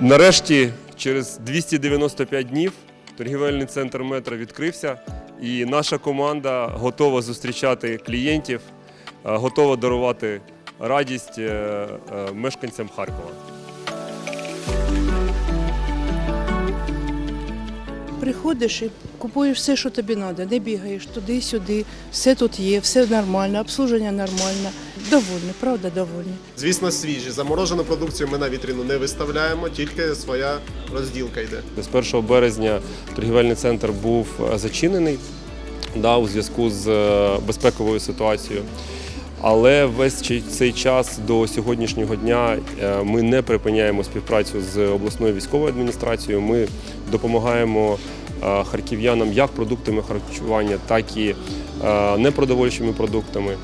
Нарешті, через 295 днів, торгівельний центр метро відкрився, і наша команда готова зустрічати клієнтів, е, готова дарувати радість е, е, мешканцям Харкова. Приходиш і купуєш все, що тобі треба, не бігаєш туди-сюди, все тут є, все нормально, обслуження нормально. Довольні, правда, довольні. Звісно, свіжі. Заморожену продукцію ми на вітрину не виставляємо, тільки своя розділка йде. З 1 березня торгівельний центр був е, зачинений да, у зв'язку з е, безпековою ситуацією. Але весь цей час до сьогоднішнього дня е, ми не припиняємо співпрацю з обласною військовою адміністрацією. Ми допомагаємо е, харків'янам як продуктами харчування, так і е, непродовольчими продуктами.